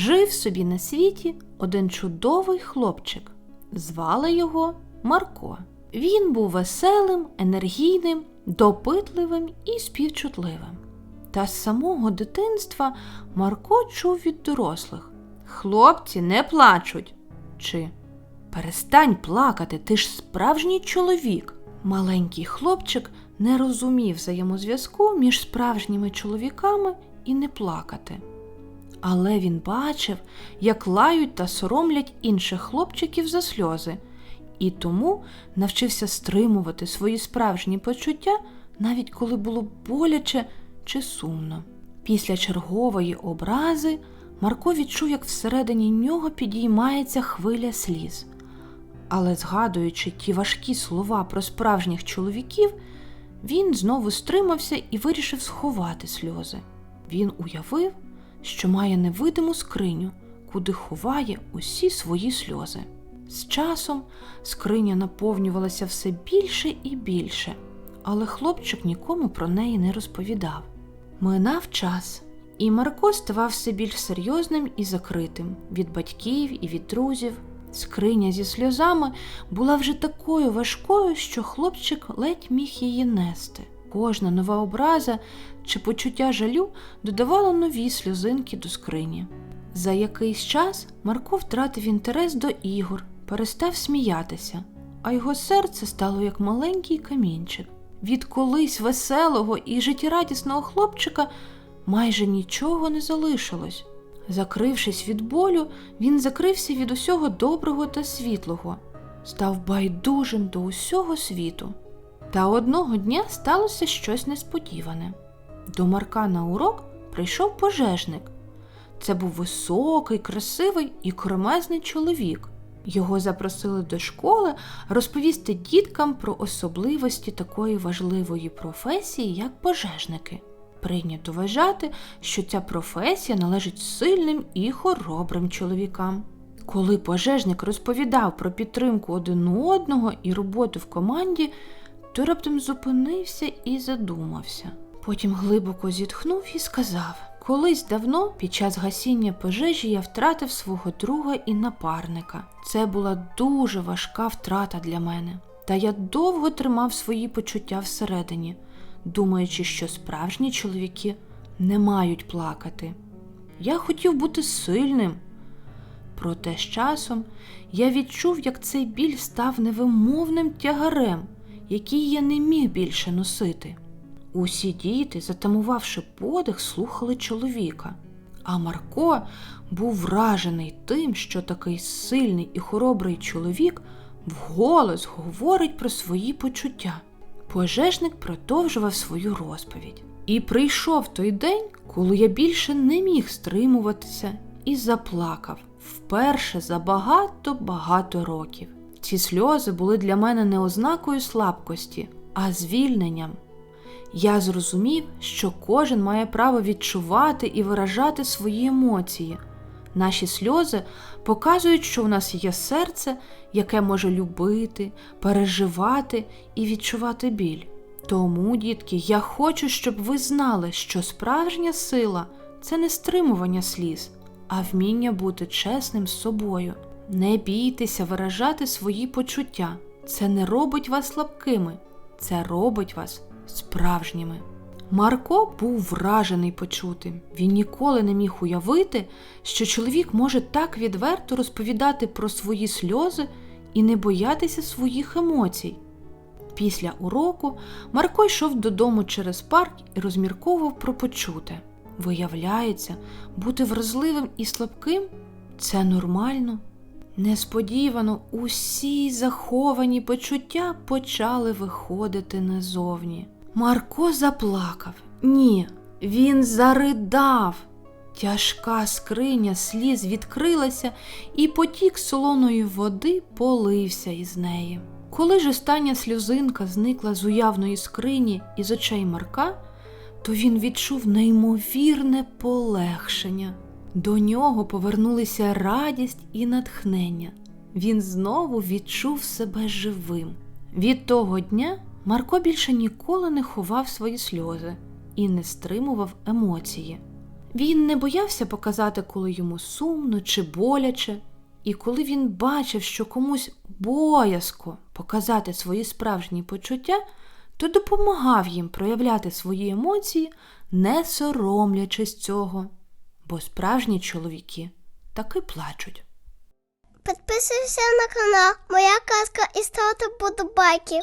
Жив собі на світі один чудовий хлопчик. Звали його Марко. Він був веселим, енергійним, допитливим і співчутливим. Та з самого дитинства Марко чув від дорослих: Хлопці не плачуть. Чи перестань плакати, ти ж справжній чоловік. Маленький хлопчик не розумів взаємозв'язку між справжніми чоловіками і не плакати. Але він бачив, як лають та соромлять інших хлопчиків за сльози, і тому навчився стримувати свої справжні почуття, навіть коли було боляче чи сумно. Після чергової образи Марко відчув, як всередині нього підіймається хвиля сліз. Але, згадуючи ті важкі слова про справжніх чоловіків, він знову стримався і вирішив сховати сльози. Він уявив, що має невидиму скриню, куди ховає усі свої сльози. З часом скриня наповнювалася все більше і більше, але хлопчик нікому про неї не розповідав. Минав час, і Марко ставав все більш серйозним і закритим від батьків і від друзів. Скриня зі сльозами була вже такою важкою, що хлопчик ледь міг її нести. Кожна нова образа чи почуття жалю додавало нові сльозинки до скрині. За якийсь час Марко втратив інтерес до ігор, перестав сміятися, а його серце стало як маленький камінчик. Від колись веселого і життєрадісного хлопчика майже нічого не залишилось. Закрившись від болю, він закрився від усього доброго та світлого, став байдужим до усього світу. Та одного дня сталося щось несподіване. До Марка на урок прийшов пожежник. Це був високий, красивий і кремезний чоловік. Його запросили до школи розповісти діткам про особливості такої важливої професії, як пожежники. Прийнято вважати, що ця професія належить сильним і хоробрим чоловікам. Коли пожежник розповідав про підтримку один одного і роботу в команді, то раптом зупинився і задумався. Потім глибоко зітхнув і сказав: Колись давно, під час гасіння пожежі, я втратив свого друга і напарника. Це була дуже важка втрата для мене. Та я довго тримав свої почуття всередині, думаючи, що справжні чоловіки не мають плакати. Я хотів бути сильним. Проте з часом я відчув, як цей біль став невимовним тягарем, який я не міг більше носити. Усі діти, затамувавши подих, слухали чоловіка, а Марко був вражений тим, що такий сильний і хоробрий чоловік вголос говорить про свої почуття. Пожежник продовжував свою розповідь. І прийшов той день, коли я більше не міг стримуватися і заплакав вперше за багато-багато років. Ці сльози були для мене не ознакою слабкості, а звільненням. Я зрозумів, що кожен має право відчувати і виражати свої емоції. Наші сльози показують, що в нас є серце, яке може любити, переживати і відчувати біль. Тому, дітки, я хочу, щоб ви знали, що справжня сила це не стримування сліз, а вміння бути чесним з собою. Не бійтеся виражати свої почуття. Це не робить вас слабкими, це робить вас справжніми. Марко був вражений почутим. Він ніколи не міг уявити, що чоловік може так відверто розповідати про свої сльози і не боятися своїх емоцій. Після уроку Марко йшов додому через парк і розмірковував про почуте. Виявляється, бути вразливим і слабким це нормально. Несподівано усі заховані почуття почали виходити назовні. Марко заплакав. Ні, він заридав. Тяжка скриня сліз відкрилася, і потік солоної води полився із неї. Коли ж остання сльозинка зникла з уявної скрині і з очей Марка, то він відчув неймовірне полегшення. До нього повернулися радість і натхнення. Він знову відчув себе живим. Від того дня Марко більше ніколи не ховав свої сльози і не стримував емоції. Він не боявся показати, коли йому сумно чи боляче, і коли він бачив, що комусь боязко показати свої справжні почуття, то допомагав їм проявляти свої емоції, не соромлячись цього, бо справжні чоловіки таки плачуть. Підписуйся на канал Моя казка і ставте подобайки.